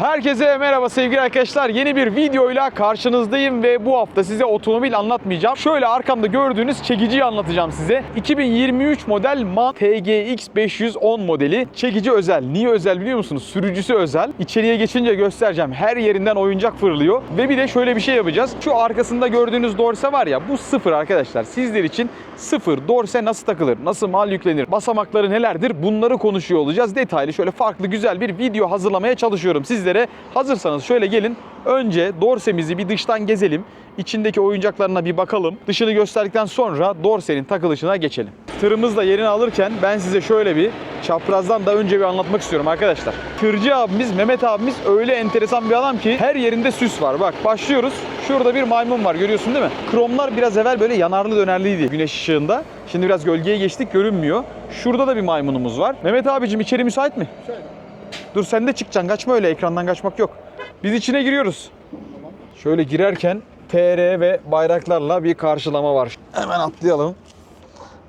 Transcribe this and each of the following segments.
Herkese merhaba sevgili arkadaşlar. Yeni bir videoyla karşınızdayım ve bu hafta size otomobil anlatmayacağım. Şöyle arkamda gördüğünüz çekiciyi anlatacağım size. 2023 model MAN TGX 510 modeli. Çekici özel. Niye özel biliyor musunuz? Sürücüsü özel. İçeriye geçince göstereceğim. Her yerinden oyuncak fırlıyor. Ve bir de şöyle bir şey yapacağız. Şu arkasında gördüğünüz dorse var ya bu sıfır arkadaşlar. Sizler için sıfır. Dorse nasıl takılır? Nasıl mal yüklenir? Basamakları nelerdir? Bunları konuşuyor olacağız. Detaylı şöyle farklı güzel bir video hazırlamaya çalışıyorum sizlere. Hazırsanız şöyle gelin. Önce dorsemizi bir dıştan gezelim. İçindeki oyuncaklarına bir bakalım. Dışını gösterdikten sonra dorsenin takılışına geçelim. Tırımız da yerini alırken ben size şöyle bir çaprazdan da önce bir anlatmak istiyorum arkadaşlar. Tırcı abimiz Mehmet abimiz öyle enteresan bir adam ki her yerinde süs var. Bak başlıyoruz. Şurada bir maymun var görüyorsun değil mi? Kromlar biraz evvel böyle yanarlı dönerliydi güneş ışığında. Şimdi biraz gölgeye geçtik görünmüyor. Şurada da bir maymunumuz var. Mehmet abicim içeri müsait mi? Dur sen de çıkacaksın. Kaçma öyle. Ekrandan kaçmak yok. Biz içine giriyoruz. Şöyle girerken TR ve bayraklarla bir karşılama var. Hemen atlayalım.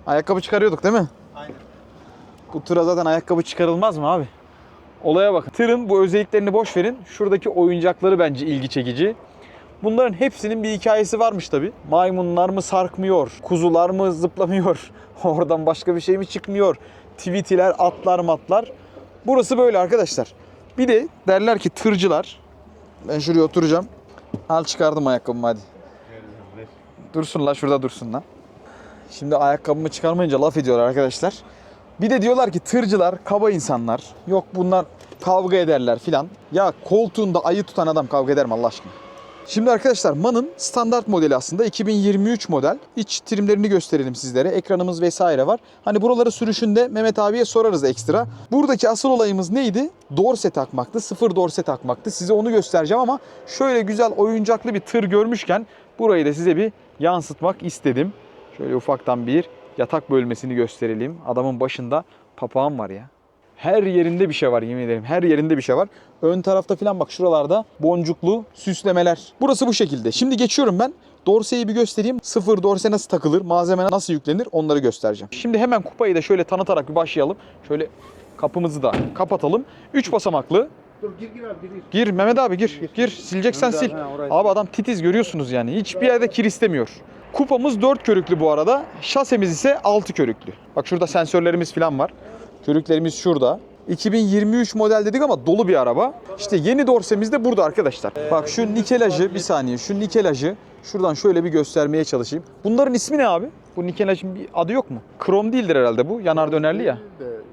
Ayakkabı çıkarıyorduk değil mi? Aynen. Bu tıra zaten ayakkabı çıkarılmaz mı abi? Olaya bakın. Tırın bu özelliklerini boş verin. Şuradaki oyuncakları bence ilgi çekici. Bunların hepsinin bir hikayesi varmış tabi. Maymunlar mı sarkmıyor? Kuzular mı zıplamıyor? Oradan başka bir şey mi çıkmıyor? Tweetiler, atlar matlar. Burası böyle arkadaşlar. Bir de derler ki tırcılar. Ben şuraya oturacağım. Al çıkardım ayakkabımı hadi. Dursun la şurada dursun la. Şimdi ayakkabımı çıkarmayınca laf ediyorlar arkadaşlar. Bir de diyorlar ki tırcılar kaba insanlar. Yok bunlar kavga ederler filan. Ya koltuğunda ayı tutan adam kavga eder mi Allah aşkına? Şimdi arkadaşlar MAN'ın standart modeli aslında 2023 model. İç trimlerini gösterelim sizlere. Ekranımız vesaire var. Hani buraları sürüşünde Mehmet abiye sorarız ekstra. Buradaki asıl olayımız neydi? Dorse takmaktı. Sıfır dorse takmaktı. Size onu göstereceğim ama şöyle güzel oyuncaklı bir tır görmüşken burayı da size bir yansıtmak istedim. Şöyle ufaktan bir yatak bölmesini gösterelim. Adamın başında papağan var ya. Her yerinde bir şey var yemin ederim. Her yerinde bir şey var. Ön tarafta falan bak şuralarda boncuklu süslemeler. Burası bu şekilde. Şimdi geçiyorum ben. Dorseyi bir göstereyim. Sıfır dorse nasıl takılır, malzeme nasıl yüklenir onları göstereceğim. Şimdi hemen kupayı da şöyle tanıtarak bir başlayalım. Şöyle kapımızı da kapatalım. 3 basamaklı. Dur gir gir abi gir. Gir Mehmet abi gir. Gir. Sileceksen Mehmet sil. abi, orayı Abi adam titiz görüyorsunuz yani. Hiçbir yerde kir istemiyor. Kupamız 4 körüklü bu arada. Şasemiz ise 6 körüklü. Bak şurada sensörlerimiz falan var. Körüklerimiz şurada. 2023 model dedik ama dolu bir araba. İşte yeni dorsemiz de burada arkadaşlar. Bak şu nikelajı bir saniye. Şu nikelajı şuradan şöyle bir göstermeye çalışayım. Bunların ismi ne abi? Bu nikelajın bir adı yok mu? Krom değildir herhalde bu. Yanar dönerli ya.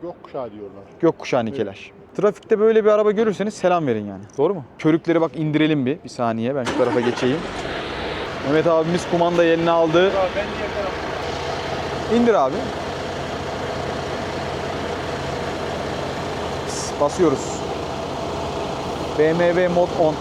Gökkuşağı diyorlar. Gökkuşağı nikelaj. Trafikte böyle bir araba görürseniz selam verin yani. Doğru mu? Körükleri bak indirelim bir. Bir saniye ben şu tarafa geçeyim. Mehmet abimiz kumandayı eline aldı. İndir abi. Basıyoruz. BMW Mod 10.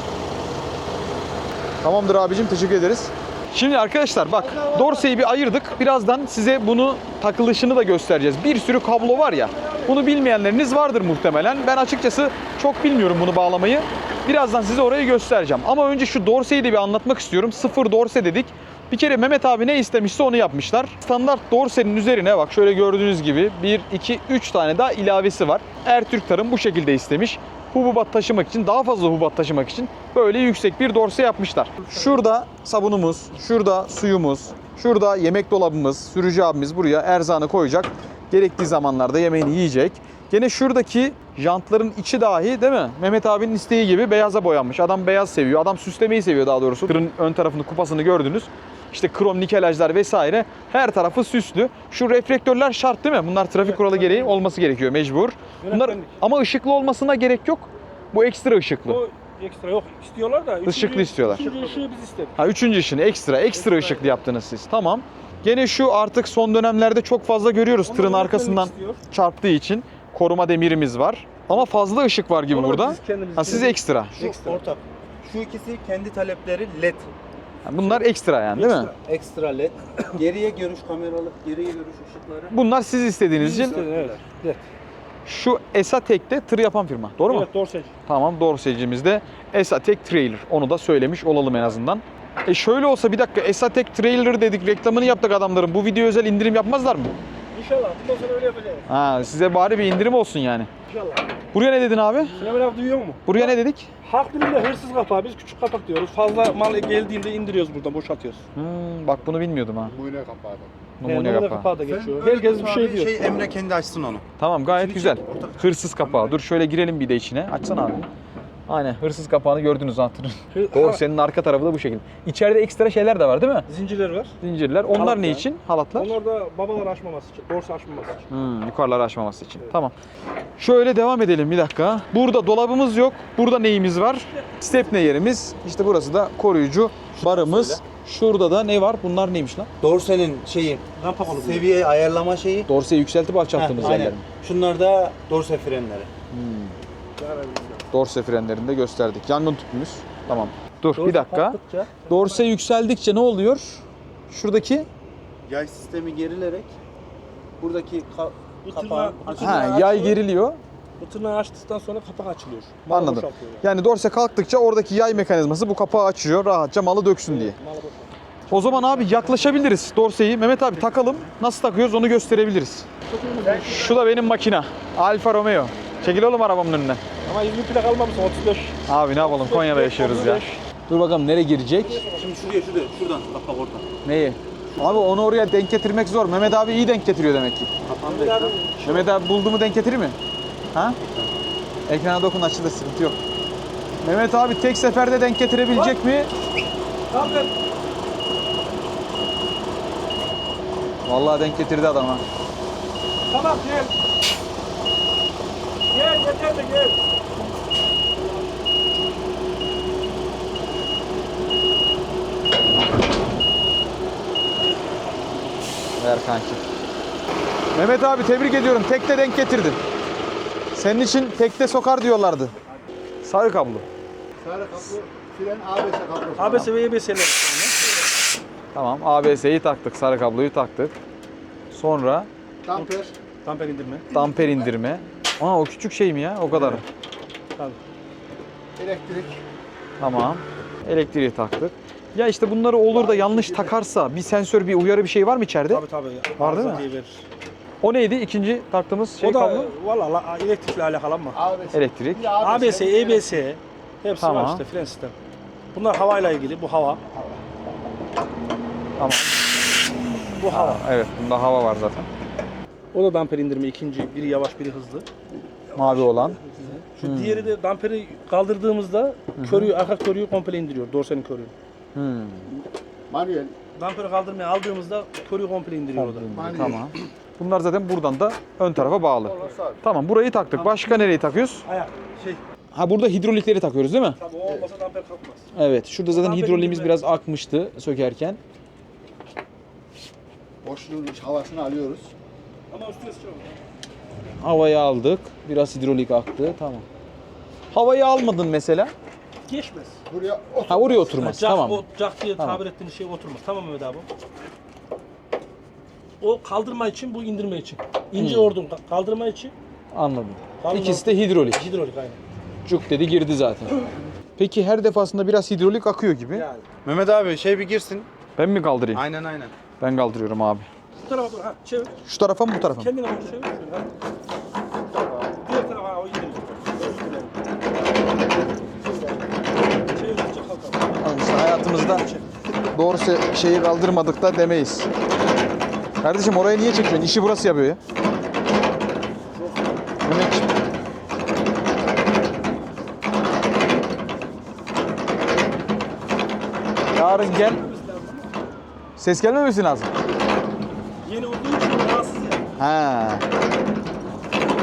Tamamdır abicim teşekkür ederiz. Şimdi arkadaşlar bak Dorsey'i bir ayırdık. Birazdan size bunu takılışını da göstereceğiz. Bir sürü kablo var ya. Bunu bilmeyenleriniz vardır muhtemelen. Ben açıkçası çok bilmiyorum bunu bağlamayı. Birazdan size orayı göstereceğim. Ama önce şu Dorsey'i de bir anlatmak istiyorum. Sıfır Dorse dedik. Bir kere Mehmet abi ne istemişse onu yapmışlar. Standart dorsenin üzerine bak şöyle gördüğünüz gibi 1, 2, 3 tane daha ilavesi var. Ertürk Tarım bu şekilde istemiş. Hububat taşımak için, daha fazla hububat taşımak için böyle yüksek bir dorse yapmışlar. Şurada sabunumuz, şurada suyumuz, şurada yemek dolabımız, sürücü abimiz buraya erzağını koyacak. Gerektiği zamanlarda yemeğini yiyecek. Gene şuradaki jantların içi dahi değil mi? Mehmet abinin isteği gibi beyaza boyanmış. Adam beyaz seviyor. Adam süslemeyi seviyor daha doğrusu. Tırın ön tarafını, kupasını gördünüz. İşte krom nikelajlar vesaire her tarafı süslü. Şu reflektörler şart değil mi? Bunlar trafik kuralı gereği olması gerekiyor mecbur. Bunlar ama ışıklı olmasına gerek yok. Bu ekstra ışıklı. O ekstra yok istiyorlar da. Işıklı istiyorlar. Üçüncü ışığı biz istedik. Ha üçüncü işini ekstra ekstra ışıklı yaptınız siz. Tamam. Gene şu artık son dönemlerde çok fazla görüyoruz Onlar tırın arkasından istiyor. çarptığı için koruma demirimiz var. Ama fazla ışık var gibi Onları burada. biz kendimiz Ha siz ekstra. Şu ortak. Şu ikisi kendi talepleri led. Bunlar ekstra yani değil mi? Ekstra. Led. Geriye görüş kameralı, geriye görüş ışıkları. Bunlar siz istediğiniz için. evet. Evet. Şu Esatek'te tır yapan firma. Doğru mu? Evet söylüyorsun. Tamam dorsecimiz de Esatek Trailer. Onu da söylemiş olalım en azından. E şöyle olsa bir dakika Esatek Trailer dedik reklamını yaptık adamların. Bu video özel indirim yapmazlar mı? İnşallah bundan sonra öyle yapacağız. Ha size bari bir indirim olsun yani. İnşallah. Buraya ne dedin abi? Süleyman abi duyuyor mu? Buraya ne dedik? Halk dilinde hırsız kapağı. Biz küçük kapak diyoruz. Fazla mal geldiğinde indiriyoruz buradan boşaltıyoruz. Hmm, bak bunu bilmiyordum ha. Numune kapağı. Numune Numune kapağı. kapağı da geçiyor. Herkes bir şey diyor. Şey Emre kendi açsın onu. Tamam gayet Şimdi güzel. Hırsız kapağı. Dur şöyle girelim bir de içine. Açsana abi. Aynen hırsız kapağını gördünüz hatırın. Hı- Doğru senin arka tarafı da bu şekilde. İçeride ekstra şeyler de var değil mi? Zincirler var. Zincirler. Onlar Halatlar. ne için? Halatlar. Onlar da babalar açmaması için, borsa açmaması için. Hmm, yukarıları açmaması için. Tamam. Şöyle devam edelim bir dakika. Burada dolabımız yok. Burada neyimiz var? Stepne yerimiz. İşte burası da koruyucu barımız. Şurada da ne var? Bunlar neymiş lan? Dorse'nin şeyi, Rampa kolu. seviye ayarlama şeyi. Dorseyi yükseltip alçalttığımız yerler mi? Şunlar da dorse frenleri. Dorse frenlerinde gösterdik. Yangın tüpümüz. Tamam. Dur bir Dorsa dakika. kalktıkça- Dorse yükseldikçe ne oluyor? Şuradaki Yay sistemi gerilerek buradaki ka- Bu kapağın tırnağı- açı- Ha, yay geriliyor. Bu tırnağı açtıktan sonra kapak açılıyor. Malı Anladım. Yani dorse kalktıkça oradaki yay mekanizması bu kapağı açıyor rahatça malı döksün diye. Malı. O zaman abi yaklaşabiliriz dorseyi. Mehmet abi takalım. Nasıl takıyoruz onu gösterebiliriz. Şu da benim makina. Alfa Romeo. Çekil oğlum arabamın önüne. Ama İzmir plak almamışsın 35. Abi ne yapalım Konya'da yaşıyoruz ya. Dur bakalım nereye girecek? Şimdi şuraya şuraya şuradan kapak oradan. Neyi? Abi onu oraya denk getirmek zor. Mehmet abi iyi denk getiriyor demek ki. Kapağını da ekran. Mehmet abi buldu mu denk getirir mi? Ha? Ekrana dokun açılır sıkıntı yok. Mehmet abi tek seferde denk getirebilecek mi? Tamam ben. Vallahi denk getirdi adam ha. Tamam gel. Gel yeter de gel. Kanki. Mehmet abi tebrik ediyorum. Tekte denk getirdin. Senin için tekte sokar diyorlardı. Sarı kablo. Sarı kapı, fren ABS kablosu. ABS ve EBS'ler. Tamam ABS'yi taktık. Sarı kabloyu taktık. Sonra Damper, Damper indirme. damper indirme. Aa o küçük şey mi ya? O kadar. Tabii. elektrik. Tamam. Elektriği taktık. Ya işte bunları olur da yanlış takarsa bir sensör, bir uyarı bir şey var mı içeride? Tabii tabii. Var değil mi? Arıza diye verir. O neydi? İkinci taktığımız şey o da kablo? valla la- elektrikle alakalı ama. ABS. Elektrik. ABS, EBS hepsi Tamam. var işte fren sistem. Bunlar havayla ilgili. Bu hava. Tamam. Bu hava. Evet bunda hava var zaten. O da damper indirme ikinci. Biri yavaş biri hızlı. Mavi olan. Şu Hmm. diğeri de damperi kaldırdığımızda körüyü, arka körüyü komple indiriyor. Dorsenin körüyü. Hmm. Manuel. Damperi kaldırmaya aldığımızda körüyü komple indiriyor o da. Manuel. Tamam. Bunlar zaten buradan da ön tarafa bağlı. Tamam burayı taktık. Başka nereyi takıyoruz? Ayak şey. Ha burada hidrolikleri takıyoruz değil mi? Tabii o olmasa damper kalkmaz. Evet. Şurada zaten Damper hidroliğimiz biraz akmıştı sökerken. Boşluğun havasını alıyoruz. Ama üstüne sıçramaz. Havayı aldık. Biraz hidrolik aktı. Tamam. Havayı almadın mesela. Geçmez. Buraya otur. Ha oraya oturmaz. Cak, tamam. O cak diye Tamam. tabir ettiğiniz şey oturmaz. Tamam Mehmet abi. O kaldırma için, bu indirme için. İnce Hmm. ordun ka- kaldırma için, Anladım. Kalın İkisi de hidrolik. hidrolik aynı. Cuk dedi girdi zaten. Peki her defasında biraz hidrolik akıyor gibi. Yani. Mehmet abi şey bir girsin. Ben mi kaldırayım? Aynen aynen. Ben kaldırıyorum abi. Bu tarafa doğru, ha çevir. Şu tarafa mı bu tarafa mı? Kendine doğru çevir. Şöyle, ha. Diğer tarafa ha, o indirecek. Çevirdikçe kalkar. Yani işte hayatımızda doğrusu şeyi kaldırmadık da demeyiz. Kardeşim oraya niye çekiyorsun? İşi burası yapıyor ya. Mehmetciğim. Yarın gel. Ses gelmemesi lazım. Yeni olduğu için rahatsız yani. Ha.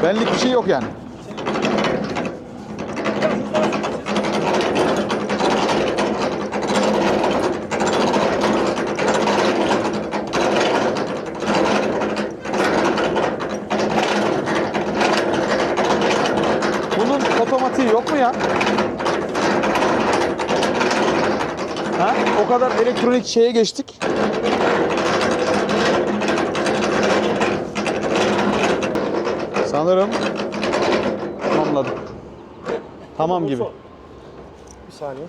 Benlik bir şey yok yani. Bunun otomatiği yok mu ya? Ha? O kadar elektronik şeye geçtik. Sanırım tamamladım. Tamam gibi. Bir saniye.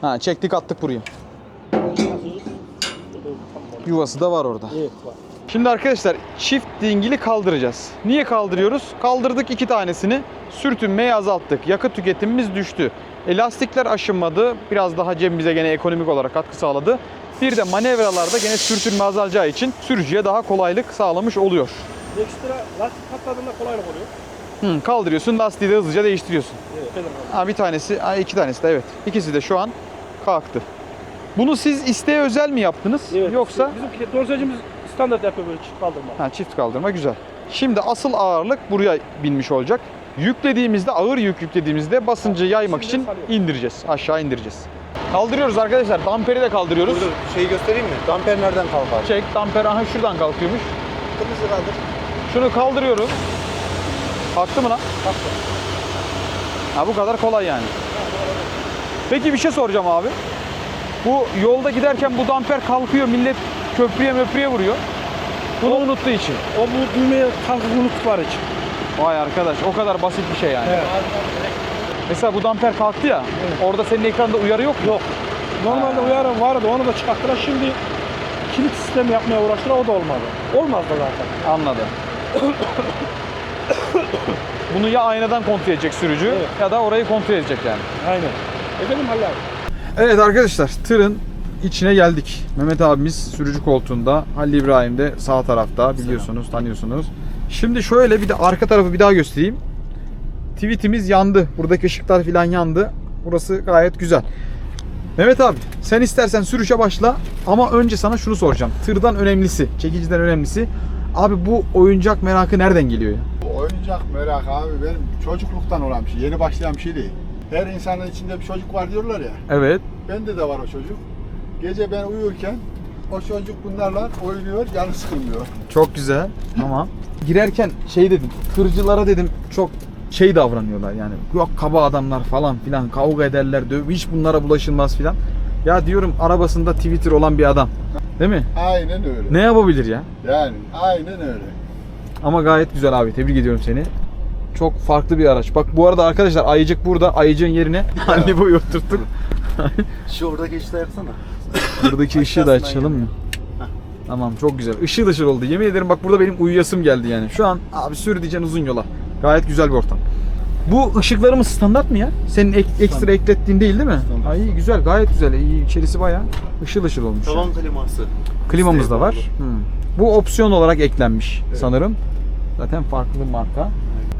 Ha çektik attık buraya. Yuvası da var orada. Evet var. Şimdi arkadaşlar çift dingili kaldıracağız. Niye kaldırıyoruz? Kaldırdık iki tanesini. Sürtünmeyi azalttık. Yakıt tüketimimiz düştü. E, lastikler aşınmadı. Biraz daha cebimize gene ekonomik olarak katkı sağladı. Bir de manevralarda gene sürtünme azalacağı için sürücüye daha kolaylık sağlamış oluyor. Ekstra lastik katladığında kolaylık oluyor. Hı, kaldırıyorsun lastiği de hızlıca değiştiriyorsun. Evet. Ha, bir tanesi, ha, iki tanesi de evet. İkisi de şu an kalktı. Bunu siz isteğe özel mi yaptınız? Evet. Yoksa Bizim dorsajımız standart yapıyor böyle çift kaldırma. ha, çift kaldırma güzel. Şimdi asıl ağırlık buraya binmiş olacak. Yüklediğimizde, ağır yük yüklediğimizde basıncı yaymak için indireceğiz. Aşağı indireceğiz. Kaldırıyoruz arkadaşlar. Damperi de kaldırıyoruz. Burada şeyi göstereyim mi? Damper nereden kalkar? Çek, damper aha şuradan kalkıyormuş. Kırmızı kaldır. Şunu kaldırıyoruz. Kalktı mı lan? Kalktı. Ha bu kadar kolay yani. Peki bir şey soracağım abi. Bu yolda giderken bu damper kalkıyor millet köprüye möprüye vuruyor. Bunu unuttuğu için. O bu düğmeye kalkıp unuttukları için. Vay arkadaş o kadar basit bir şey yani. Evet. Mesela bu damper kalktı ya. Orada senin ekranda uyarı yok mu? Yok. Normalde uyarı vardı onu da çıkarttılar. Şimdi kilit sistemi yapmaya uğraştılar o da olmadı. Olmaz da zaten. Anladım. Bunu ya aynadan kontrol edecek sürücü Evet. ya da orayı kontrol edecek yani. Aynen. Efendim Halil. Evet arkadaşlar tırın içine geldik. Mehmet abimiz sürücü koltuğunda, Halil İbrahim de sağ tarafta biliyorsunuz, tanıyorsunuz. Şimdi şöyle bir de arka tarafı bir daha göstereyim. Tweetimiz yandı. Buradaki ışıklar falan yandı. Burası gayet güzel. Mehmet abi sen istersen sürüşe başla ama önce sana şunu soracağım. Tırdan önemlisi, çekiciden önemlisi. Abi bu oyuncak merakı nereden geliyor ya? Bu oyuncak merak abi benim çocukluktan olan bir şey. Yeni başlayan bir şey değil. Her insanın içinde bir çocuk var diyorlar ya. Evet. Bende de var o çocuk. Gece ben uyurken o çocuk bunlarla oynuyor, canı sıkılmıyor. Çok güzel. Tamam. Girerken şey dedim. Tırcılara dedim çok şey davranıyorlar yani. Yok kaba adamlar falan filan kavga ederler. Döv hiç bunlara bulaşılmaz filan. Ya diyorum arabasında Twitter olan bir adam. Değil mi? Aynen öyle. Ne yapabilir ya? Yani aynen öyle. Ama gayet güzel abi. Tebrik ediyorum seni. Çok farklı bir araç. Bak bu arada arkadaşlar ayıcık burada. Ayıcığın yerine Halil boyu oturttuk. Şu oradaki işte yapsana. Buradaki ışığı da açalım mı? Tamam çok güzel. Işıl ışıl oldu. Yemin ederim bak burada benim uyuyasım geldi yani. Şu an abi sür diyeceksin uzun yola. Gayet güzel bir ortam. Bu ışıklarımız standart mı ya? Senin ek- ekstra eklettiğin değil değil mi? Standart. Ay güzel gayet güzel. İyi, içerisi bayağı ışıl ışıl olmuş. Tavan kliması. Klimamız da var. Hmm. Bu opsiyon olarak eklenmiş sanırım. Zaten farklı marka.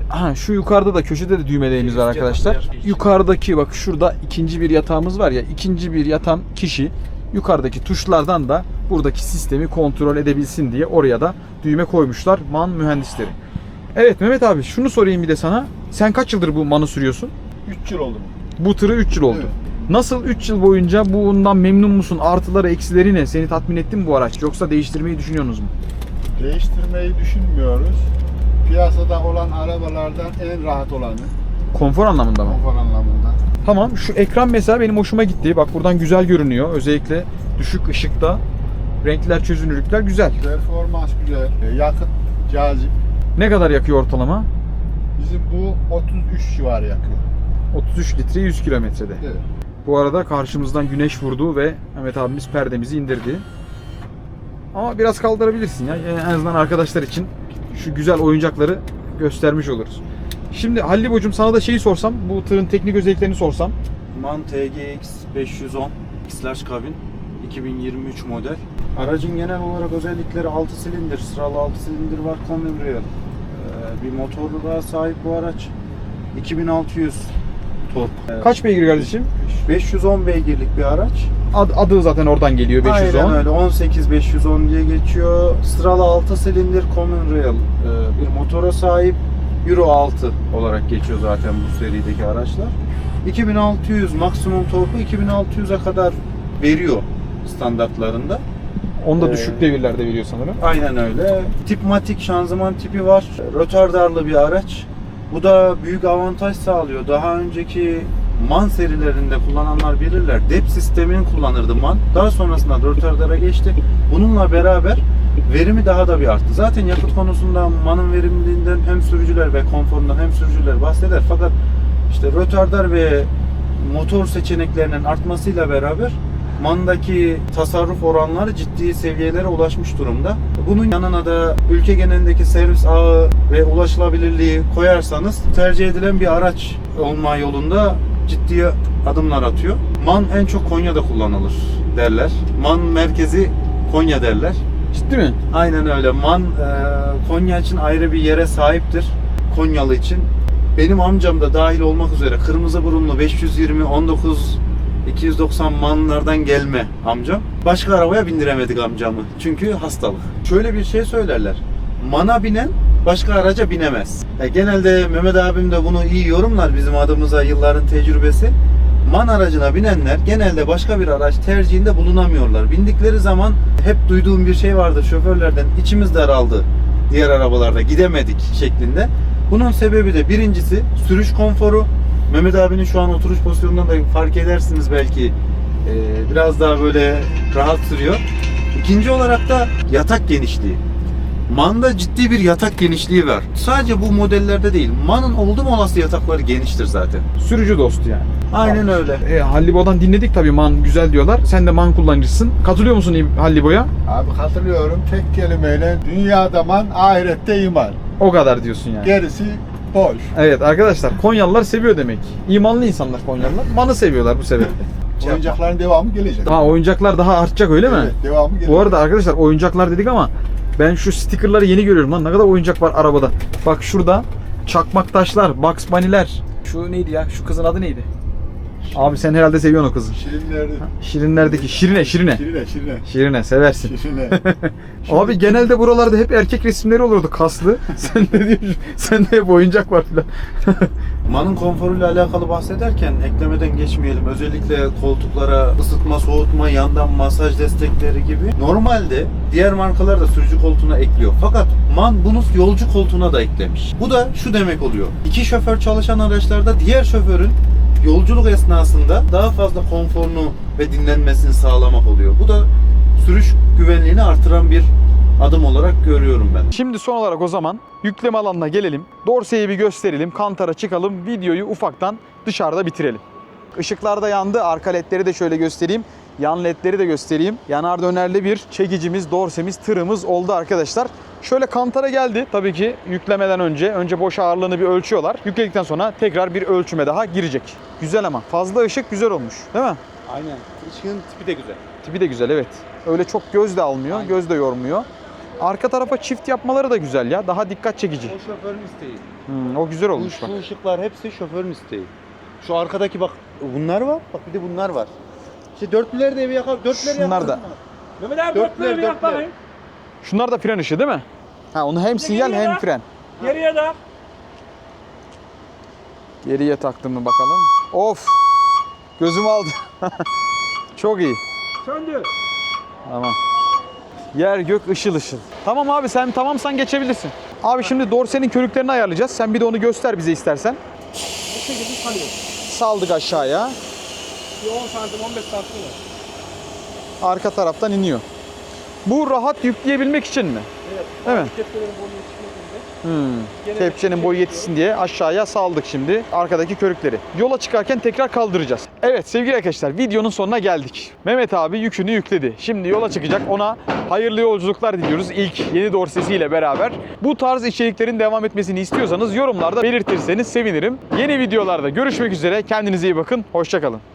Ha, şu yukarıda da köşede de düğmelerimiz var arkadaşlar. Yukarıdaki bak şurada ikinci bir yatağımız var ya. ikinci bir yatan kişi yukarıdaki tuşlardan da buradaki sistemi kontrol edebilsin diye oraya da düğme koymuşlar man mühendisleri. Evet Mehmet abi şunu sorayım bir de sana. Sen kaç yıldır bu manı sürüyorsun? 3 yıl oldu? Bu tırı 3 yıl oldu. Evet. Nasıl 3 yıl boyunca bundan memnun musun? Artıları, eksileri ne? Seni tatmin etti mi bu araç? Yoksa değiştirmeyi düşünüyorsunuz mu? Değiştirmeyi düşünmüyoruz. Piyasada olan arabalardan en rahat olanı. Konfor anlamında mı? Konfor anlamında. Tamam şu ekran mesela benim hoşuma gitti. Bak buradan güzel görünüyor. Özellikle düşük ışıkta renkler çözünürlükler güzel. Performans güzel. E, Yakıt cazip. Ne kadar yakıyor ortalama? Bizim bu 33 civarı yakıyor. 33 litre 100 kilometrede. Evet. Bu arada karşımızdan güneş vurdu ve Mehmet abimiz perdemizi indirdi. Ama biraz kaldırabilirsin ya. En azından arkadaşlar için şu güzel oyuncakları göstermiş oluruz. Şimdi Halil Bocum sana da şeyi sorsam, bu tırın teknik özelliklerini sorsam. MAN TGX 510 X-Large kabin 2023 model. Aracın genel olarak özellikleri 6 silindir, sıralı 6 silindir var Common Rail. Ee, bir motorluğa sahip bu araç. 2600 tork. Ee, Kaç beygir kardeşim? 510 beygirlik bir araç. Ad- adı zaten oradan geliyor 510. Aynen öyle 18 510 diye geçiyor. Sıralı 6 silindir Common Rail ee, bir motora sahip. Euro 6 olarak geçiyor zaten bu serideki araçlar. 2600 maksimum torku 2600'e kadar veriyor standartlarında. Onda Ee, düşük devirlerde veriyor sanırım. Aynen öyle. Tipmatik şanzıman tipi var. Rötardarlı bir araç. Bu da büyük avantaj sağlıyor. Daha önceki MAN serilerinde kullananlar bilirler. DEP sistemini kullanırdı MAN. Daha sonrasında rötardara geçti. Bununla beraber verimi daha da bir arttı. Zaten yakıt konusunda MAN'ın verimliliğinden hem sürücüler ve konforundan hem sürücüler bahseder. Fakat işte rötardar ve motor seçeneklerinin artmasıyla beraber MAN'daki tasarruf oranları ciddi seviyelere ulaşmış durumda. Bunun yanına da ülke genelindeki servis ağı ve ulaşılabilirliği koyarsanız tercih edilen bir araç olma yolunda ciddi adımlar atıyor. MAN en çok Konya'da kullanılır derler. MAN merkezi Konya derler. Ciddi mi? Aynen öyle. MAN e, Konya için ayrı bir yere sahiptir. Konyalı için. Benim amcam da dahil olmak üzere kırmızı burunlu 520 19 290 manlardan gelme amcam. Başka arabaya bindiremedik amcamı. Çünkü hastalık. Şöyle bir şey söylerler. Mana binen başka araca binemez. E, genelde Mehmet abim de bunu iyi yorumlar bizim adımıza yılların tecrübesi. Man aracına binenler genelde başka bir araç tercihinde bulunamıyorlar. Bindikleri zaman hep duyduğum bir şey vardır şoförlerden içimiz daraldı diğer arabalarda gidemedik şeklinde. Bunun sebebi de birincisi sürüş konforu. Mehmet abinin şu an oturuş pozisyonundan da fark edersiniz belki biraz daha böyle rahat sürüyor. İkinci olarak da yatak genişliği. MAN'da ciddi bir yatak genişliği var. Sadece bu modellerde değil. MAN'ın oldum olası yatakları geniştir zaten. Sürücü dostu yani. Aynen öyle. E, Hallibo'dan dinledik tabii man güzel diyorlar. Sen de man kullanıcısın. Katılıyor musun İb- Hallibo'ya? Abi katılıyorum. Tek kelimeyle dünyada man, ahirette iman. O kadar diyorsun yani. Gerisi boş. Evet arkadaşlar Konyalılar seviyor demek. İmanlı insanlar Konyalılar. Manı seviyorlar bu sebeple. Oyuncakların devamı gelecek. Ha oyuncaklar daha artacak öyle mi? Evet, devamı gelecek. Bu arada arkadaşlar oyuncaklar dedik ama ben şu stickerları yeni görüyorum lan. Ne kadar oyuncak var arabada. Bak şurada çakmak taşlar, Bugs Bunny'ler. Şu neydi ya? Şu kızın adı neydi? Abi sen herhalde seviyorsun o kızı. Şirinler, Şirinlerdeki Şirine, Şirine. şirine, şirine. Şirine seversin. Şirine. Abi genelde buralarda hep erkek resimleri olurdu kaslı. sen ne diyorsun? Sen de hep oyuncak var filan. MAN'ın konforuyla alakalı bahsederken eklemeden geçmeyelim. Özellikle koltuklara ısıtma, soğutma, yandan masaj destekleri gibi. Normalde diğer markalar da sürücü koltuğuna ekliyor. Fakat MAN bunu yolcu koltuğuna da eklemiş. Bu da şu demek oluyor. İki şoför çalışan araçlarda diğer şoförün yolculuk esnasında daha fazla konforunu ve dinlenmesini sağlamak oluyor. Bu da sürüş güvenliğini artıran bir adım olarak görüyorum ben. Şimdi son olarak o zaman yükleme alanına gelelim. Dorseyi bir gösterelim. Kantara çıkalım. Videoyu ufaktan dışarıda bitirelim. Işıklar da yandı. Arka ledleri de şöyle göstereyim. Yan ledleri de göstereyim. Yanar dönerli bir çekicimiz, dorsemiz, tırımız oldu arkadaşlar. Şöyle kantara geldi. Tabii ki yüklemeden önce. Önce boş ağırlığını bir ölçüyorlar. Yükledikten sonra tekrar bir ölçüme daha girecek. Güzel ama. Fazla ışık güzel olmuş. Değil mi? Aynen. Işığın tipi de güzel. Tipi de güzel evet. Öyle çok göz de almıyor, Aynen. göz de yormuyor. Arka tarafa çift yapmaları da güzel ya. Daha dikkat çekici. O şoförün isteği. Hmm, o güzel olmuş bak. şu ışıklar hepsi şoförün isteği. Şu arkadaki bak bunlar var. Bak bir de bunlar var. İşte dörtlüleri de evi yakar. Dörtlüleri Şunlar da. Mehmet abi Dörtler, dörtleri bir yak bakayım. Şunlar da fren ışığı değil mi? Ha onu hem sinyal hem lan. fren. Geriye de. Geriye taktım mı bakalım. Of! Gözüm aldı. Çok iyi. Söndü. Tamam. Yer gök ışıl ışıl. Tamam abi sen tamamsan geçebilirsin. Abi şimdi dorsenin körüklerini ayarlayacağız. Sen bir de onu göster bize istersen. Bu şekilde salıyor. Saldık aşağıya. Bir 10 santim 15 santim var. Arka taraftan iniyor. Bu rahat yükleyebilmek için mi? Evet. Değil mi? Boyu. Hmm. Kepçenin boyu yetişsin diye aşağıya saldık şimdi arkadaki körükleri. Yola çıkarken tekrar kaldıracağız. Evet sevgili arkadaşlar videonun sonuna geldik. Mehmet abi yükünü yükledi. Şimdi yola çıkacak. Ona hayırlı yolculuklar diliyoruz ilk yeni dorsesiyle beraber. Bu tarz içeriklerin devam etmesini istiyorsanız yorumlarda belirtirseniz sevinirim. Yeni videolarda görüşmek üzere. Kendinize iyi bakın. Hoşçakalın.